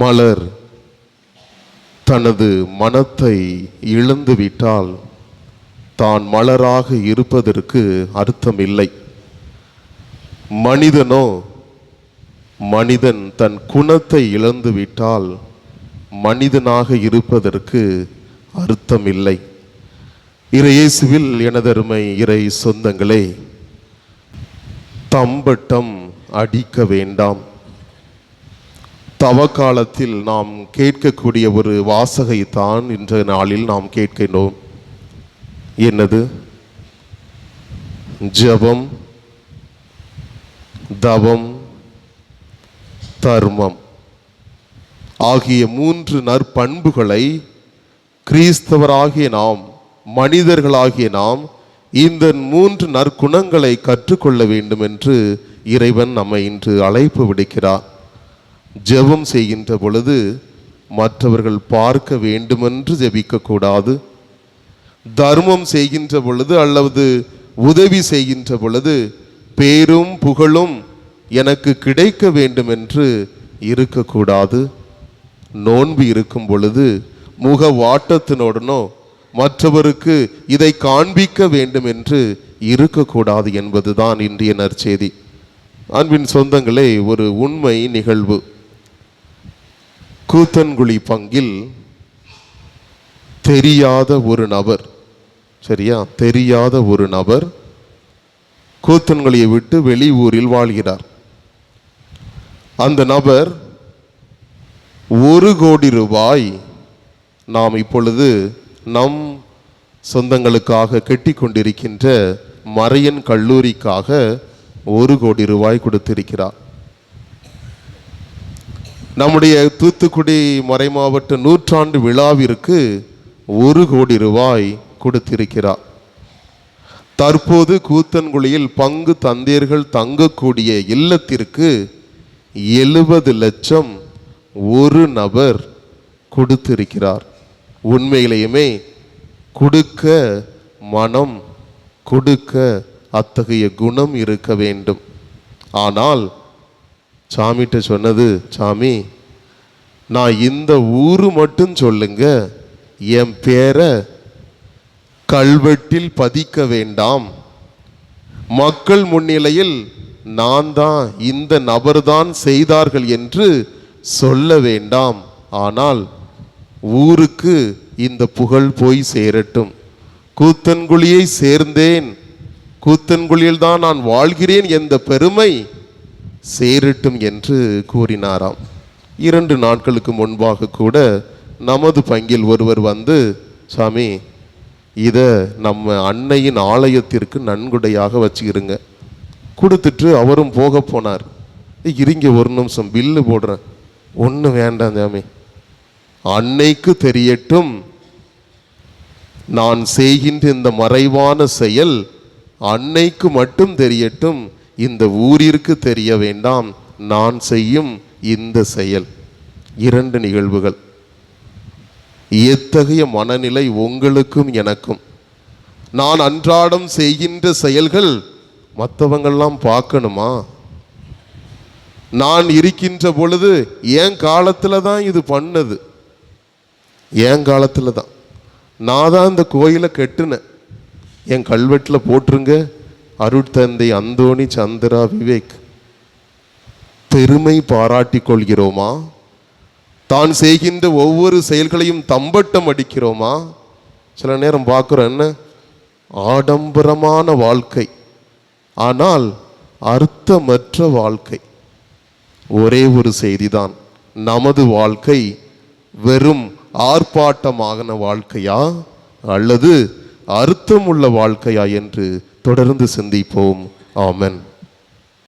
மலர் தனது மனத்தை இழந்துவிட்டால் தான் மலராக இருப்பதற்கு அர்த்தமில்லை. மனிதனோ மனிதன் தன் குணத்தை இழந்துவிட்டால் மனிதனாக இருப்பதற்கு அர்த்தமில்லை. இறையேசுவில் எனதருமை இறை சொந்தங்களே தம்பட்டம் அடிக்க வேண்டாம். தவக்காலத்தில் நாம் கேட்கக்கூடிய ஒரு வாசகை தான் இன்றைய நாளில் நாம் கேட்கின்றோம். என்னது? ஜபம் தவம் தர்மம் ஆகிய மூன்று நற்பண்புகளை கிறிஸ்தவராகிய நாம் மனிதர்களாகிய நாம் இந்த மூன்று நற்குணங்களை கற்றுக்கொள்ள வேண்டும் என்று இறைவன் நம்மை இன்று அழைப்பு விடுக்கிறார். ஜெபம் செய்கின்ற பொழுது மற்றவர்கள் பார்க்க வேண்டுமென்று ஜெபிக்க கூடாது தர்மம் செய்கின்ற பொழுது அல்லது உதவி செய்கின்ற பொழுது பேரும் புகழும் எனக்கு கிடைக்க வேண்டும் என்று இருக்கக்கூடாது. நோன்பு இருக்கும் பொழுது முக வாட்டத்தினுடனோ மற்றவருக்கு இதை காண்பிக்க வேண்டும் என்று இருக்கக்கூடாது என்பதுதான் இன்றைய நற்செய்தி. அன்பின் சொந்தங்களே ஒரு உண்மை நிகழ்வு. கூத்தன்குழி பங்கில் தெரியாத ஒரு நபர். சரியா? தெரியாத ஒரு நபர் கூத்தன்குழியை விட்டு வெளி ஊரில் வாழ்கிறார். அந்த நபர் ஒரு கோடி ரூபாய் நாம் இப்பொழுது நம் சொந்தங்களுக்காக கெட்டி கொண்டிருக்கின்ற மறையன் கல்லூரிக்காக ஒரு கோடி ரூபாய் கொடுத்திருக்கிறார். நம்முடைய தூத்துக்குடி மறைமாவட்ட நூற்றாண்டு விழாவிற்கு ஒரு கோடி ரூபாய் கொடுத்திருக்கிறார். தற்போது கூத்தன்குழியில் பங்கு தந்தையர்கள் தங்கக்கூடிய இல்லத்திற்கு எழுபது லட்சம் ஒரு நபர் கொடுத்திருக்கிறார். உண்மையிலேயுமே கொடுக்க மனம் கொடுக்க அத்தகைய குணம் இருக்க வேண்டும். ஆனால் சாமிகிட்ட சொன்னது சாமி நான் இந்த ஊரு மட்டும் சொல்லுங்க. என் பேரை கல்வெட்டில் பதிக்க வேண்டாம். மக்கள் முன்னிலையில் நான் தான் இந்த நபர்தான் செய்தார்கள் என்று சொல்ல வேண்டாம். ஆனால் ஊருக்கு இந்த புகழ் போய் சேரட்டும். கூத்தன்குழியை சேர்ந்தேன். கூத்தன்குழியில் தான் நான் வாழ்கிறேன் என்ற பெருமை சேரட்டும் என்று கூறினாராம். இரண்டு நாட்களுக்கு முன்பாக கூட நமது பங்கில் ஒருவர் வந்து சாமி இதை நம்ம அன்னையின் ஆலயத்திற்கு நன்கொடையாக வச்சுக்கிறங்க கொடுத்துட்டு அவரும் போக போனார். இருங்க ஒரு நிமிஷம் பில்லு போடுறேன். ஒன்றும் வேண்டாம் சாமி. அன்னைக்கு தெரியட்டும். நான் செய்கின்ற இந்த மறைவான செயல் அன்னைக்கு மட்டும் தெரியட்டும். இந்த ஊரிற்கு தெரிய வேண்டாம். நான் செய்யும் இந்த செயல். இரண்டு நிகழ்வுகள். எத்தகைய மனநிலை உங்களுக்கும் எனக்கும். நான் அன்றாடம் செய்கின்ற செயல்கள் மற்றவங்கள்லாம் பார்க்கணுமா? நான் இருக்கின்ற பொழுது என் காலத்தில் தான் இது பண்ணது. என் காலத்தில் தான். நான் தான் இந்த கோயிலை கட்டுனேன். என் கல்வெட்டில் போட்டுருங்க. அருட்தந்தை அந்தோணி சந்திரா விவேக் பெருமை பாராட்டிக் கொள்கிறோமா? தான் செய்கின்ற ஒவ்வொரு செயல்களையும் தம்பட்டம் அடிக்கிறோமா? சில நேரம் பார்க்குறோம் என்ன? ஆடம்பரமான வாழ்க்கை. ஆனால் அர்த்தமற்ற வாழ்க்கை. ஒரே ஒரு செய்திதான் நமது வாழ்க்கை வெறும் ஆர்ப்பாட்டமாகன வாழ்க்கையா? அல்லது அர்த்தமுள்ள வாழ்க்கையா என்று தொடர்ந்து சிந்திப்போம். ஆமன்.